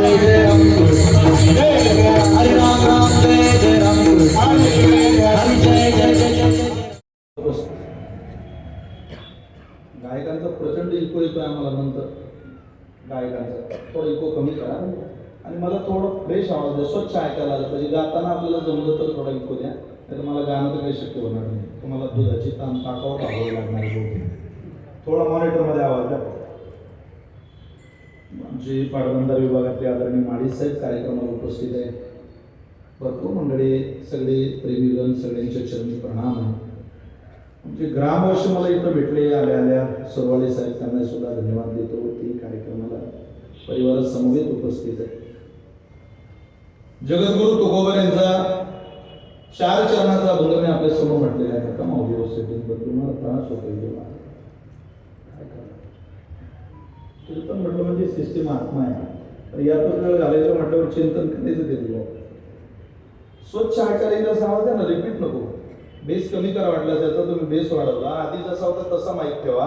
गायकांचा प्रचंड इको येतोय आम्हाला नंतर. गायकांचा. थोडं इको कमी करा. आणि मला थोडं फ्रेश आवाज द्या स्वच्छ ऐकायला आलं पाहिजे. गाताना आपल्याला जमलं तर थोडा इको द्या. नाही मला गाणं तर काही शक्य होणार नाही. तुम्हाला दुधाची ताण ताकावर लागणार थोडा मॉनिटरमध्ये आवाज द्या. जी पाटबंधार विभागातले आदरणीय माळी साहेब कार्यक्रमाला उपस्थित आहे. भरपूर मंडळी सगळे प्रेमीगण सगळ्यांच्या चरणी प्रणाम आहे. म्हणजे ग्रामवासी मला इथं भेटले आल्या आल्या. सरवाले साहेब त्यांना सुद्धा धन्यवाद देतो. ते कार्यक्रमाला परिवारासमवेत उपस्थित आहे. जगद्गुरु तुकोबर यांचा चार चरणाचा अभंग मी आपल्यासमोर म्हटलेला आहे. का माऊली सेटिंग पण तुम्हाला त्रास होतो काय करणार? तुझं पण म्हटलं म्हणजे सिस्टीम आत्मा आहे. तर यातच वेळ घालायचं म्हटल्यावर चिंतन करायचं ते तुला स्वच्छ ऐकायला येईल असं ना रिपीट नको. बेस कमी करा वाटला त्याचा तुम्ही बेस वाढवला. आधी जसा होता तसा माहीत ठेवा.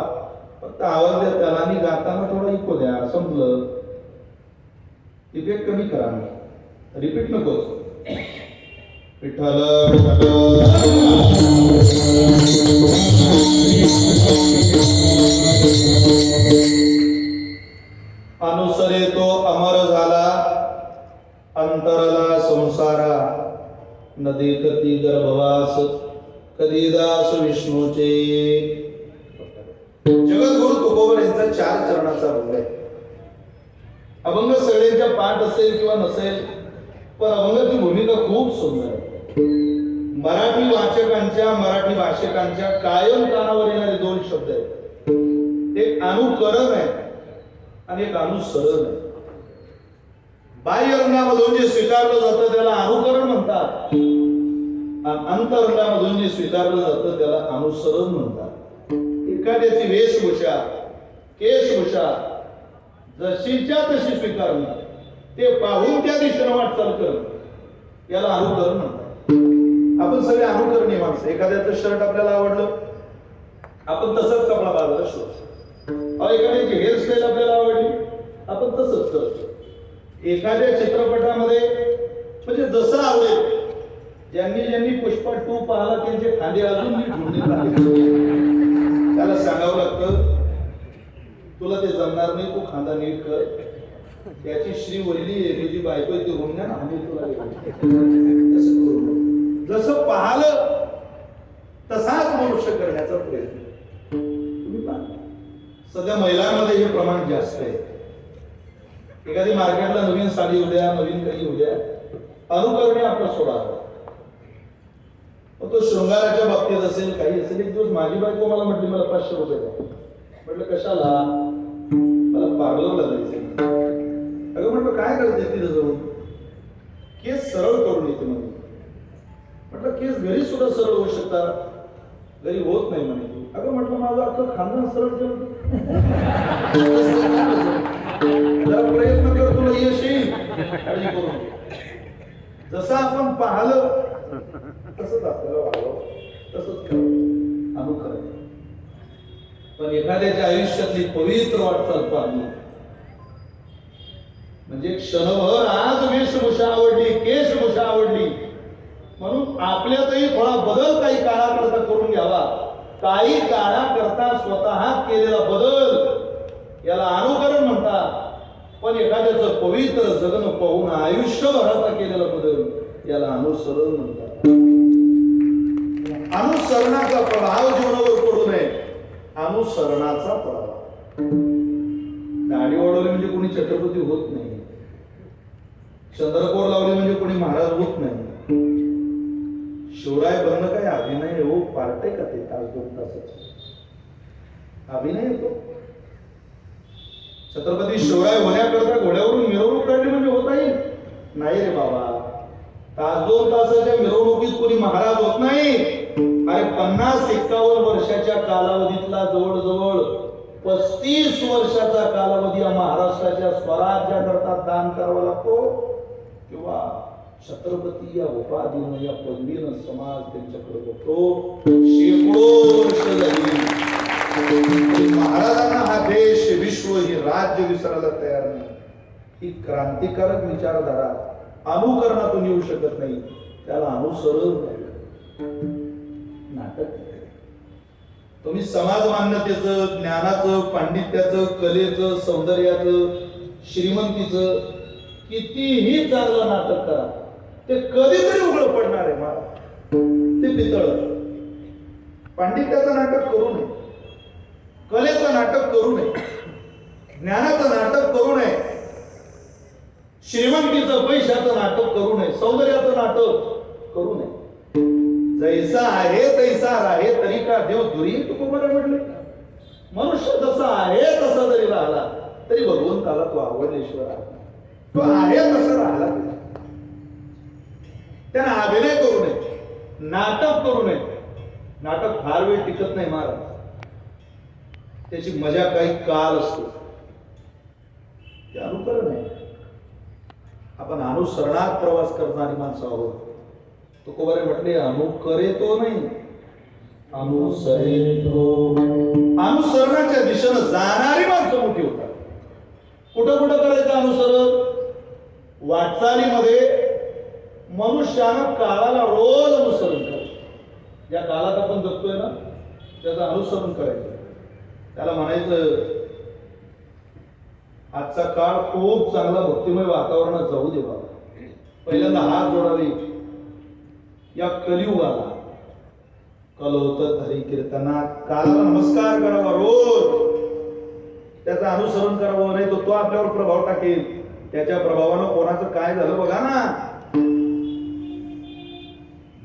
फक्त आवाज द्या त्याला आणि गाताना थोडा इको द्या. संपलं. इफेक्ट कमी करा. रिपीट नकोच विठ्ठल. अनुसरे तो अमर झाला अंतरला संसारा. नदी कती गर्भवास कधी दास विष्णूचे. जगद्गुरु तुकोबर यांचा चार चरणाचा अभंग आहे. अभंग सगळ्यांच्या पाठ असेल किंवा नसेल पण अभंगाची भूमिका खूप सुंदर आहे. मराठी वाचकांच्या मराठी भाषकांच्या कायम कानावर येणारे दोन शब्द आहेत. एक अनुकरण आहे. आणि एक अनुसरण आहे. बाह्य रंगामधून जे स्वीकारलं जातं त्याला अनुकरण म्हणतात. अंतरंगामधून जे स्वीकारलं जातं त्याला अनुसरण म्हणतात. एखाद्याची वेशभूषा केशभूषा जशीच्या तशी स्वीकारणं ते पाहून त्या दिशेनं वाटचाल करणं याला अनुकरण म्हणतात. आपण सगळे अनुकरणीय माणसं एखाद्याचं शर्ट आपल्याला आवडलं आपण तसंच कपडा बाजारात शोधतो एखाद्याची हेअरस्टाईल आपल्याला आवडली आपण तसंच करतो. एखाद्या चित्रपटामध्ये म्हणजे जसं आवडेल ज्यांनी ज्यांनी पुष्पा टू पाहिला त्यांचे खांदे अजून त्याला सांगावं लागतं तुला ते जमणार नाही तू खांदा नीट कर. त्याची श्री वल्ली आहे तुझी बायको आहे ती होण्या ना आम्ही तुला जसं पाहलं तसाच मनुष्य करण्याचा प्रयत्न. सध्या महिलांमध्ये हे प्रमाण जास्त आहे. एखादी मार्केटला नवीन साडी उद्या नवीन काही उद्या अनुकरणे आपला सोडा. मग तो शृंगाराच्या बाबतीत असेल काही असेल एक दिवस माझी बायको मला म्हटली मला पाचशे रुपये द्या. म्हटलं कशाला? मला पार्लरला जायचं अगं म्हटलं काय करते तिथं जाऊन? केस सरळ करून येते म्हणे. म्हटलं केस घरी सुद्धा सरळ होऊ शकतात. घरी होत नाही म्हणे. अगं म्हटलं माझं अख्खं खानदान सरळ केलं. जरा प्रयत्न कर तुला यश येईल काळजी करू जसं आपण पाहलं तसंच आपल्याला वागावं. तसंच करावं. अनुकरण पण एखाद्याच्या आयुष्यातली पवित्र वाटचाल पाहणं म्हणजे क्षणभर आज वेशभूषा आवडली केशभूषा आवडली. म्हणून आपल्यातही थोडा बदल काही काळाकरता करून घ्यावा. काही काळाकरता स्वतः केलेला बदल याला अनुकरण म्हणतात. पण एखाद्याचं पवित्र जगन पाहून आयुष्यभराचा केलेला बदल याला अनुसरण म्हणतात. अनुसरणाचा प्रभाव जीवनावर पडू नये. अनुसरणाचा प्रभाव. दाढी वाढवली म्हणजे कोणी छत्रपती होत नाही. चंद्रकोर लावली म्हणजे कोणी महाराज होत नाही. शिवराय बनणं काय अभिनय हो पार्ट आहे का ते तास दोन तासाच? अभिनय येतो छत्रपती शिवराय होण्याकरता घोड्यावरून मिरवणूक काढली म्हणजे होता येईल नाही रे बाबा. तास दोन तासाच्या मिरवणुकीत कोणी महाराज होत नाही. अरे पन्नास एक्कावन्न वर्षाच्या कालावधीतला जवळजवळ पस्तीस वर्षाचा कालावधी या महाराष्ट्राच्या स्वराज्याकरता दान करावा लागतो किंवा छत्रपती या उपाधीनं या पदवीनं समाज त्यांच्याकडे बघतो. शेकडो वर्ष झाली महाराजांना हा देश विश्व हे राज्य विसरायला तयार नाही. ही क्रांतिकारक विचारधारा अनुकरणातून येऊ शकत नाही. त्याला अनुसरण नाटक तुम्ही समाज मान्यतेचं ज्ञानाचं पांडित्याचं कलेचं सौंदर्याचं श्रीमंतीचं कितीही चांगलं नाटक करा ते कधीतरी उघड पडणार आहे मला ते पितळ. पांडित्याचं नाटक करू नये. कलेचं नाटक करू नये. ज्ञानाचं नाटक करू नये. श्रीमंतीचं पैशाचं नाटक करू नये. सौंदर्याचं नाटक करू नये. जैसा आहे तैसा राहे तरी का देव दुरी? तुकोबाला म्हटले. मनुष्य जसा आहे तसा जरी राहिला. तरी भगवंताला तो आवडलेश्वर आहे. तो आहे तसा राहिला. त्यांना अभिनय करू नये नाटक करू नये. नाटक फार वेळ टिकत नाही महाराज. त्याची मजा काही काल असतो. ते अनुकरण आहे. आपण अनुसरणात प्रवास करणारी माणसं आहोत. तुकोबारे म्हटले अनुकरे तो नाही. अनुसरे तो अनुसरणाच्या दिशेनं जाणारी माणसं मोठी होतात. कुठं कुठं करायचं अनुसरण? वाटचालीमध्ये मनुष्यानं काळाला रोज अनुसरण करायचं. ज्या काळात आपण जगतोय ना त्याचं अनुसरण करायचं. त्याला म्हणायचं आजचा काळ खूप चांगला भक्तिमय वातावरणात जाऊ दे बाबा. पहिल्यांदा हात जोडावे. या कलियुगाला कलोत हरी कीर्तनात कालाला नमस्कार करावा रोज. त्याचं अनुसरण करावं नाही तो तो आपल्यावर प्रभाव टाकेल. त्याच्या प्रभावानं कोणाचं काय झालं बघा ना.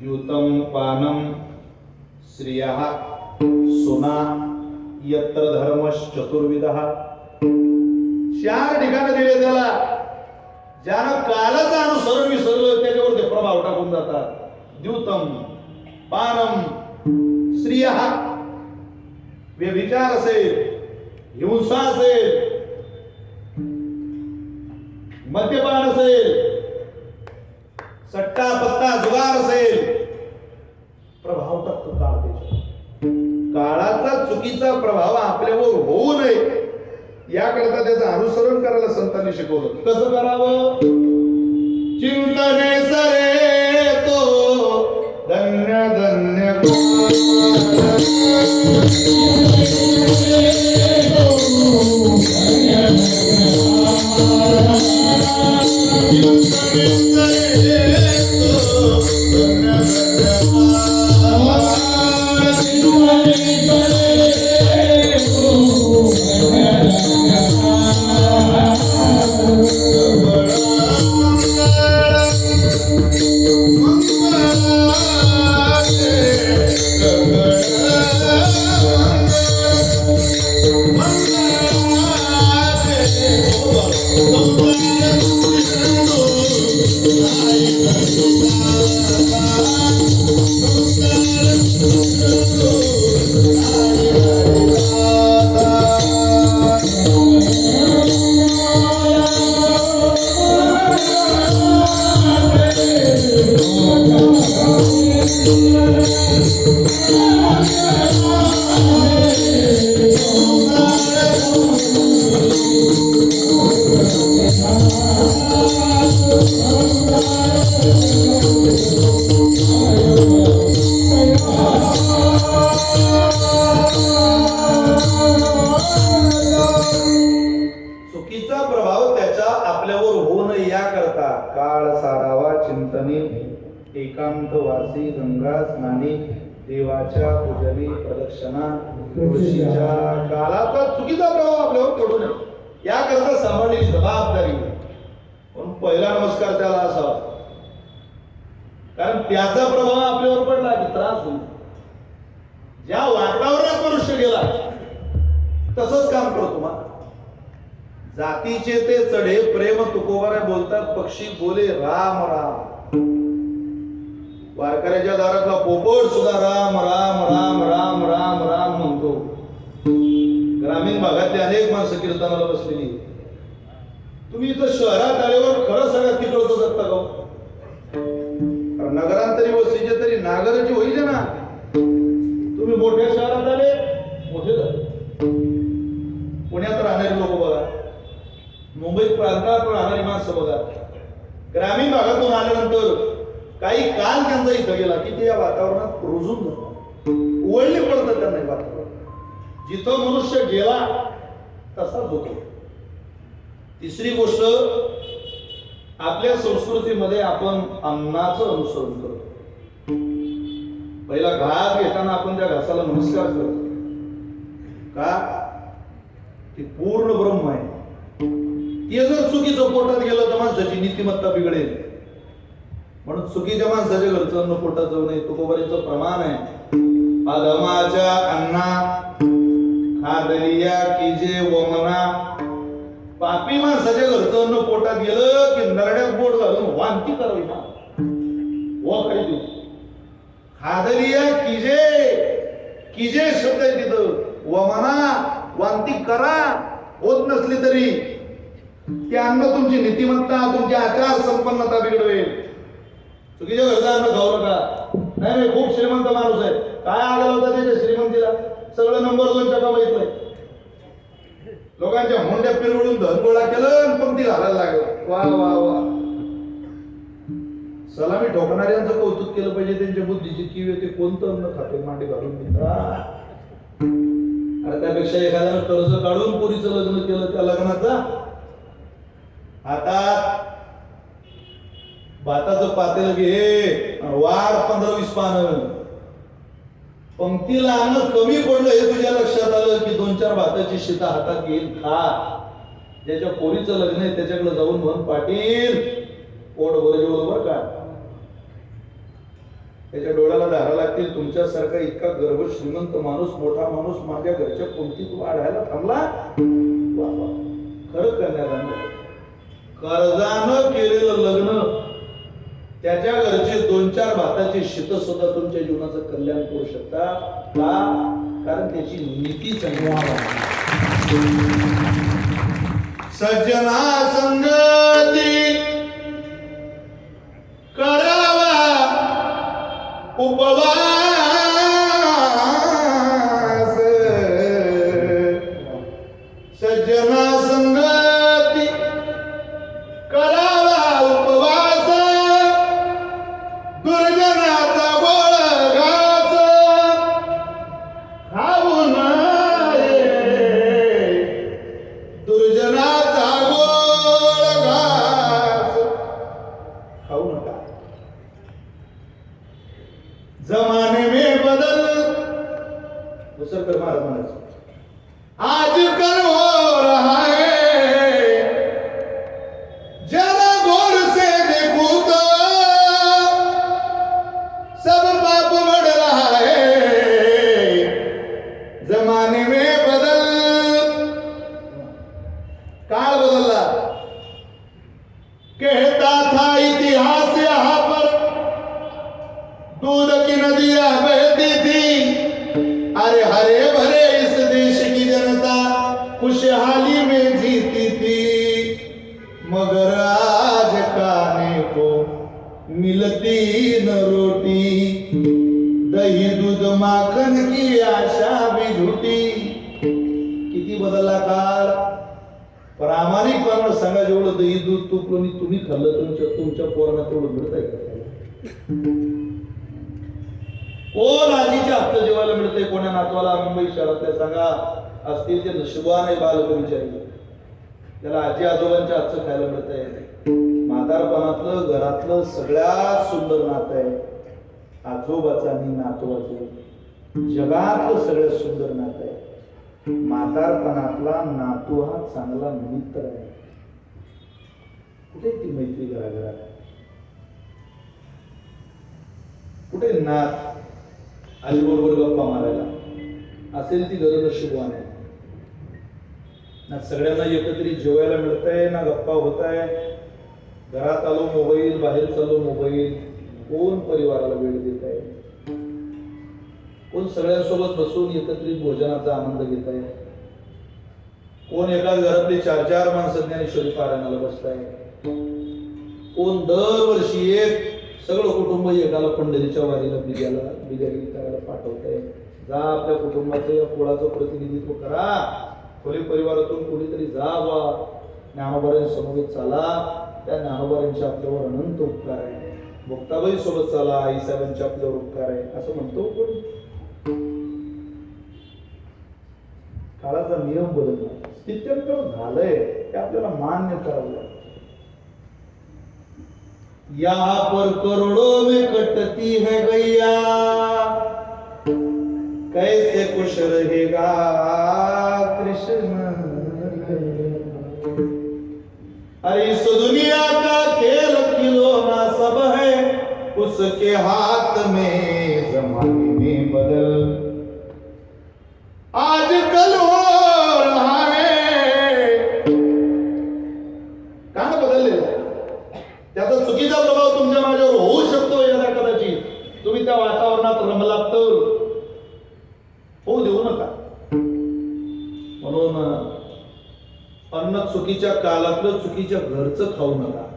द्युतं पानं श्रियः सुना यत्र धर्म चार ठिकाणं दिले त्याला. ज्यानं कालाचं अनुसरण विसरलं त्याच्यावर ते प्रभाव टाकून जातात. द्युतम पानम स्त्रिया व्यभिचार असेल हिंसा असेल मद्यपान असेल सट्टा पत्ता जुगार असेल. प्रभाव टाकतो काळ काळाचा चुकीचा प्रभाव आपल्यावर होऊ नये. याकरता त्याचं अनुसरण करायला संतांनी शिकवलं. कसं करावं? चिंतने सरे तो. धन्य धन्य. Oh, एकांतवासी गंगा स्नानी देवाच्या पूजनी प्रदक्षिणा ऋषीच्या काळाचा चुकीचा प्रभाव आपल्यावर पडू नये. याकरता सांभाळली जबाबदारी पण पहिला नमस्कार त्याला असावा कारण त्याचा प्रभाव आपल्यावर पडला की त्रास होईल. ज्या वाटावरच मनुष्य गेला तसंच काम करतो मग. जातीचे ते चढे प्रेम तुकोबारे बोलतात पक्षी बोले राम राम. वारकऱ्याच्या दारातला पोपट सुद्धा राम राम राम राम राम राम म्हणतो. ग्रामीण भागातली अनेक माणसं कीर्तनाला बसलेली तुम्ही इथं शहरात आल्यावर खरं सगळ्यात तिकडचं जगता का नगरांतरी वस्तीचे तरी नागराची होईल ना. तुम्ही मोठ्या शहरात आले मोठे झाले. पुण्यात राहणारे लोक बघा. मुंबई प्रांतात बघा. ग्रामीण भागातून आल्यानंतर काही काल त्यांचा इथं गेला की ते या वातावरणात रुजून जातात. वळली पडतात त्यांना वातावरण. जिथं मनुष्य गेला तसाच होतो तिसरी गोष्ट आपल्या संस्कृतीमध्ये आपण अन्नाचं अनुसरण करतो. पहिला घास घेताना आपण त्या घासाला नमस्कार करतो. का? ते पूर्ण ब्रह्म आहे. ते जर चुकीचं पोटात गेलं तर माणसाची नीतिमत्ता बिघडेल. म्हणून चुकीच्या माणसाच्या घरचं अन्न पोटात जाऊ नये. तुकोबरीचं प्रमाण आहे. अधमाच्या अन्ना खादलिया किजे वमना पापी माणसाच्या घरचं अन्न पोटात गेलं की नरड्यात बोट घालून वांती करावी ना व खाली खादलिया किजे किजे शब्द आहे तिथं. वमना वांती करा. होत नसली तरी. ते अन्न तुमची नीतिमत्ता तुमची आचार संपन्नता बिघडवेल. चुकीच्या घरचा अन्न खाऊ नका नाही नाही खूप श्रीमंत माणूस आहे. काय आला होता त्याच्या श्रीमंतीला? सगळं नंबर दोन टका माहीत नाही लोकांच्या होंड्या पिरवडून धन गोळा केलं पंक्ती घालायला लागलं. वा वा वा. सलामी ठोकणाऱ्यांचं कौतुक केलं पाहिजे. त्यांच्या बुद्धीची किवे ते कोणतं अन्न खाते? मांडी घालून मित्रा. अरे त्यापेक्षा एखाद्यानं कर्ज काढून पुरीचं लग्न केलं त्या लग्नाचा? आता भाताचं पातेलं घे वाढ पंधरा वीस पानं. पंक्तीला अन्न कमी पडलं हे तुझ्या लक्षात आलं की दोन चार भाताची शेता हातात घेईल खा. ज्याच्या पोरीचं लग्न आहे त्याच्याकडे जाऊन म्हण पाटील पोट बरं बरोबर का? त्याच्या डोळ्याला धारा लागतील. तुमच्यासारखा इतका गर्भ श्रीमंत माणूस मोठा माणूस माझ्या घरच्या पंक्तीत वाढायला थांबला? खरं करण्यात आलं. कर्जानं केलेलं लग्न त्याच्या घरचे दोन चार भाताचे शीत सुद्धा तुमच्या जीवनाचं कल्याण करू शकता. का? कारण त्याची नीती चांगली सज्जना संगती करावा उपवास दही दूध माखन की आशा भी किती बदलला काळ प्रामाणिकपणे सांगा जेवढं दही दूध तूप लोणी तुम्ही खाल्लं तुमच्या तुमच्या पोरांना तेवढं मिळत आहे कोण आजीच्या हस्त जेवायला मिळतंय कोण्या नातवाला? मुंबई शहरातल्या सांगा. असतील ते नशिबाने बालक विचारले. त्याला आजी आजोबांच्या हातचं खायला मिळतंय. म्हातारपणातलं घरातलं सगळ्यात सुंदर नातं आहे. आजोबाचं आणि नातवाचं. जगातलं सगळ्यात सुंदर नातं आहे. म्हातारपणातला नातू हा चांगला मित्र आहे. कुठे ती मैत्री घराघरात? कुठे नात आई बरोबर गप्पा मारायला? असेल ती गरज नशिबवान आहे. ना सगळ्यांना एकत्रित जेवायला मिळतंय ना गप्पा होत आहे घरात आलो मोबाईल बाहेर चाललो मोबाईल. कोण परिवाराला वेळ देत सगळ्यांसोबत बसून एकत्रित भोजनाचा आनंद घेत आहे कोण एका घरातली चार चार माणसं ज्ञानेश्वरी पारायणाला बसताय. कोण दरवर्षी एक सगळं कुटुंब एकाला पंढरीच्या वारीला बिग्याला बिग्यागिरी करायला पाठवतंय. जा आपल्या कुटुंबाचं या कुळाचं प्रतिनिधित्व करा. खोली परिवारातून कोणीतरी जा वा ज्ञानोबाऱ्या समवेत चाला. त्या ज्ञानोबारांचे आपल्यावर अनंत उपकार आहे. मुक्ताबाई सोबत चला आई साहेबांचे आपल्यावर उपकार आहे. असं म्हणतो कोणी? काळाचा नियम बदलला. स्थित्यंतर झालंय ते आपल्याला मान्य करावं लागतं. यहाँ पर करोड़ों में कटती है गैया. कैसे खुश रहेगा कृष्ण? अरे इस दुनिया का खेल खिलौना सब है, उसके हाथ में जमाने में बदल म्हणून घरचं खाऊ नका.